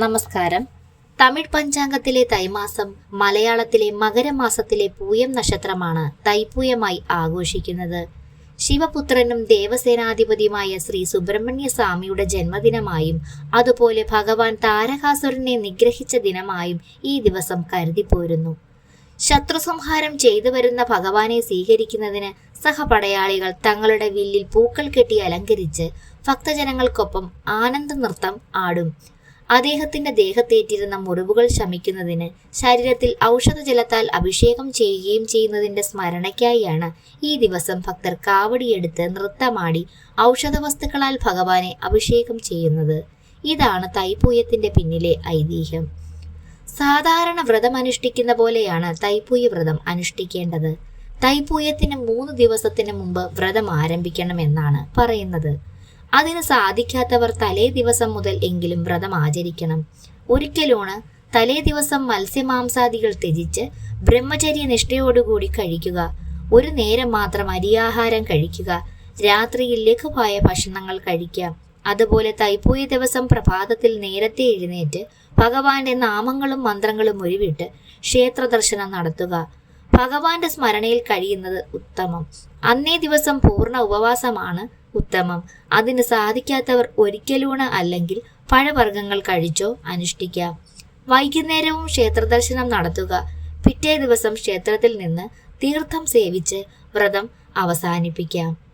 നമസ്കാരം. തമിഴ് പഞ്ചാംഗത്തിലെ തൈമാസം മലയാളത്തിലെ മകരമാസത്തിലെ പൂയം നക്ഷത്രമാണ് തൈപ്പൂയമായി ആഘോഷിക്കുന്നത്. ശിവപുത്രനും ദേവസേനാധിപതിയുമായ ശ്രീ സുബ്രഹ്മണ്യ സ്വാമിയുടെ ജന്മദിനമായും അതുപോലെ ഭഗവാൻ താരകാസുരനെ നിഗ്രഹിച്ച ദിനമായും ഈ ദിവസം കരുതിപ്പോരുന്നു ശത്രുസംഹാരം ചെയ്തു വരുന്ന ഭഗവാനെ സ്വീകരിക്കുന്നതിന് സഹപടയാളികൾ തങ്ങളുടെ വില്ലിൽ പൂക്കൾ കെട്ടി അലങ്കരിച്ച് ഭക്തജനങ്ങൾക്കൊപ്പം ആനന്ദ നൃത്തം ആടും. അദ്ദേഹത്തിന്റെ ദേഹത്തേറ്റിരുന്ന മുറിവുകൾ ശമിക്കുന്നതിന് ശരീരത്തിൽ ഔഷധജലത്താൽ അഭിഷേകം ചെയ്യുകയും ചെയ്യുന്നതിന്റെ സ്മരണയ്ക്കായാണ് ഈ ദിവസം ഭക്തർ കാവടിയെടുത്ത് നൃത്തമാടി ഔഷധ വസ്തുക്കളാൽ ഭഗവാനെ അഭിഷേകം ചെയ്യുന്നത്. ഇതാണ് തൈപ്പൂയത്തിന്റെ പിന്നിലെ ഐതിഹ്യം. സാധാരണ വ്രതം അനുഷ്ഠിക്കുന്ന പോലെയാണ് തൈപ്പൂയ വ്രതം അനുഷ്ഠിക്കേണ്ടത്. തൈപ്പൂയത്തിന് മൂന്ന് ദിവസത്തിന് മുമ്പ് വ്രതം ആരംഭിക്കണമെന്നാണ് പറയുന്നത്. അതിന് സാധിക്കാത്തവർ തലേ ദിവസം മുതൽ എങ്കിലും വ്രതം ആചരിക്കണം. ഒരിക്കലൂണ് തലേ ദിവസം മത്സ്യമാംസാദികൾ ത്യജിച്ച് ബ്രഹ്മചര്യ നിഷ്ഠയോടുകൂടി കഴിക്കുക. ഒരു നേരം മാത്രം അരിയാഹാരം കഴിക്കുക. രാത്രിയിൽ ലഘുവായ ഭക്ഷണങ്ങൾ കഴിക്കാം അതുപോലെ തൈപ്പൂയ ദിവസം പ്രഭാതത്തിൽ നേരത്തെ എഴുന്നേറ്റ് ഭഗവാന്റെ നാമങ്ങളും മന്ത്രങ്ങളും ഉരുവിട്ട് ക്ഷേത്ര ദർശനം നടത്തുക. ഭഗവാന്റെ സ്മരണയിൽ കഴിയുന്നത് ഉത്തമം. അന്നേ ദിവസം പൂർണ ഉപവാസമാണ് ഉത്തമം. അതിന് സാധിക്കാത്തവർ ഒരിക്കലൂണ അല്ലെങ്കിൽ പഴവർഗങ്ങൾ കഴിച്ചോ അനുഷ്ഠിക്കാം. വൈകുന്നേരവും ക്ഷേത്രദർശനം നടത്തുക. പിറ്റേ ദിവസം ക്ഷേത്രത്തിൽ നിന്ന് തീർത്ഥം സേവിച്ച് വ്രതം അവസാനിപ്പിക്കാം.